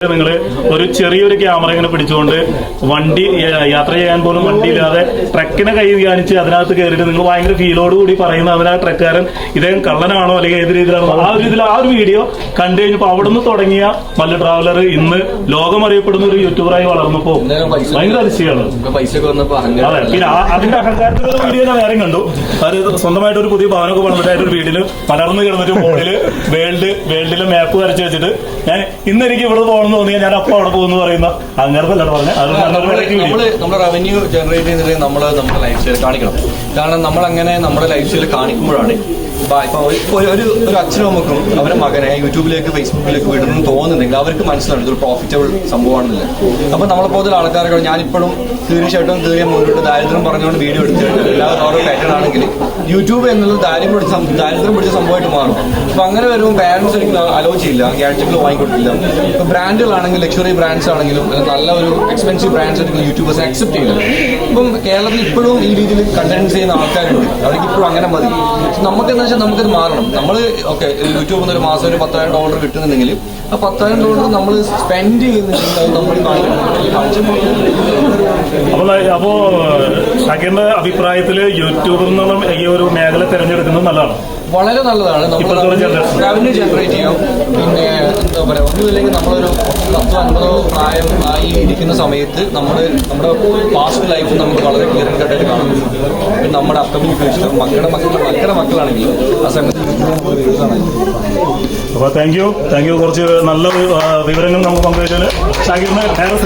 നിങ്ങൾ ഒരു ചെറിയൊരു ക്യാമറ ഇങ്ങനെ പിടിച്ചുകൊണ്ട് വണ്ടി യാത്ര ചെയ്യാൻ പോലും വണ്ടിയില്ലാതെ ട്രക്കിനെ കൈ കാണിച്ച് അതിനകത്ത് കയറിയിട്ട് നിങ്ങൾ ഭയങ്കര ഫീലോട് കൂടി പറയുന്ന അതിനാ ട്രക്കുകാരൻ ഇദ്ദേഹം കള്ളനാണോ അല്ലെങ്കിൽ ഏത് രീതിയിലാണോ? ആ ഒരു ഇതിൽ ആ ഒരു വീഡിയോ കണ്ടു കഴിഞ്ഞപ്പോൾ നിന്ന് തുടങ്ങിയ മല്ല ട്രാവലർ ഇന്ന് ലോകം അറിയപ്പെടുന്ന ഒരു യൂട്യൂബറായി വളർന്നപ്പോ ഭയങ്കര അതിശയാണ് അതെ പിന്നെ ആ- അതിന്റെ അഹങ്കാരത്തിലുള്ള വീഡിയോ ഞാൻ നേരം കണ്ടു. അത് സ്വന്തമായിട്ട് ഒരു പുതിയ ഭവനമൊക്കെ പണിതിട്ടായിട്ട് ഒരു വീടിൽ പലർന്ന് കിടന്നിട്ട് ഫോണിൽ വേൾഡ് വേൾഡിലെ മാപ്പ് വരച്ച് വെച്ചിട്ട് ഞാൻ ഇന്ന് എനിക്ക് ഇവിടെ പോകണമെന്ന് തോന്നിയാൽ ഞാൻ അപ്പൊ അവിടെ പോകുന്നു പറയുന്ന അങ്ങനത്തെ പറഞ്ഞ? അത് നമ്മൾ നമ്മൾ നമ്മുടെ റവന്യൂ ജനറേറ്റ് ചെയ്തിട്ട് നമ്മൾ നമ്മുടെ ലൈഫ് സ്റ്റൈൽ കാണിക്കണം. കാരണം നമ്മൾ അങ്ങനെ നമ്മുടെ ലൈഫ് സ്റ്റൈൽ കാണിക്കുമ്പോഴാണ് ഇപ്പൊ ഒരു- ഒരു അച്ഛനും അമ്മക്കും അവരുടെ മകനെ യൂട്യൂബിലേക്ക് ഫേസ്ബുക്കിലേക്ക് വിടണമെന്ന് തോന്നുന്നുണ്ടെങ്കിൽ അവർക്ക് മനസ്സിലാണ് ഇതൊരു പ്രോഫിറ്റബിൾ സംഭവമാണെന്നില്ല. അപ്പൊ നമ്മളെ പോലെ ആൾക്കാരൊക്കെ ഞാനിപ്പോഴും തീർച്ചയായിട്ടും തീരെ മുന്നോട്ട് ദാരിദ്ര്യം പറഞ്ഞുകൊണ്ട് വീഡിയോ എടുത്തിട്ടുണ്ട്. എല്ലാവരും ഓരോ പാറ്റേൺ ആണെങ്കിൽ യൂട്യൂബ് എന്നുള്ളത് ദാരിദ്ര്യം പിടിച്ച ദാരിദ്ര്യം പിടിച്ച സംഭവമായിട്ട് മാറും. അപ്പൊ അങ്ങനെ വരുമ്പോൾ പാരന്റ്സ് ഒരിക്കലും അലോ ചെയ്യില്ല. ഗാഡ്ജറ്റുകൾ വാങ്ങിക്കൊടുക്കില്ല. ഇപ്പൊ ബ്രാൻഡുകളാണെങ്കിൽ ലക്ഷറി ബ്രാൻഡ്സ് ആണെങ്കിലും നല്ല ഒരു എക്സ്പെൻസീവ് ബ്രാൻഡ്സ് ഒരിക്കലും യൂട്യൂബേഴ്സ് അക്സെപ്റ്റ് ചെയ്യില്ല ഇപ്പം കേരളത്തിൽ ഇപ്പോഴും ഈ രീതിയിൽ കണ്ടന്റ് ചെയ്യുന്ന ആൾക്കാരുണ്ട്. അവർക്ക് ഇപ്പോഴും അങ്ങനെ മതി. നമുക്ക് എന്താ വെച്ചാൽ നമുക്കത് മാറണം. നമ്മൾ ഓക്കെ യൂട്യൂബിൽ നിന്ന് ഒരു മാസം ഒരു പത്തായിരം ഡോളർ കിട്ടുന്നുണ്ടെങ്കിൽ ആ പത്തായിരം ഡോളർ നമ്മൾ സ്പെൻഡ് ചെയ്യുന്നുണ്ടെങ്കിൽ അത് നമ്മൾ കാണിക്കണം. അപ്പൊ ഷാക്കിറിന്റെ അഭിപ്രായത്തിൽ യൂട്യൂബിൽ നിന്നും ഈ ഒരു മേഖല തിരഞ്ഞെടുക്കുന്നത് നല്ലതാണ്. വളരെ നല്ലതാണ്. നമ്മൾ റവന്യൂ ജനറേറ്റ് ചെയ്യാം. പിന്നെ ഒന്നുമില്ലെങ്കിൽ നമ്മളൊരു പത്തോ അൻപതോ പ്രായം ആയി ഇരിക്കുന്ന സമയത്ത് നമ്മൾ നമ്മുടെ പാസ്റ്റ് ലൈഫ് നമുക്ക് വളരെ ക്ലിയർ കട്ടായിട്ട് കാണാൻ പറ്റും. നമ്മുടെ അപ്കമിങ് ഫ്യൂച്ചർ മക്കളുടെ മക്കളുടെ മക്കളുടെ മക്കളാണെങ്കിൽ ആ സമയത്ത് അപ്പൊ താങ്ക് യു താങ്ക് യു കുറച്ച് നല്ല വിവരങ്ങൾ നമുക്ക് പങ്കുവച്ചാൽ ഷാക്കിറിന് ഏറെ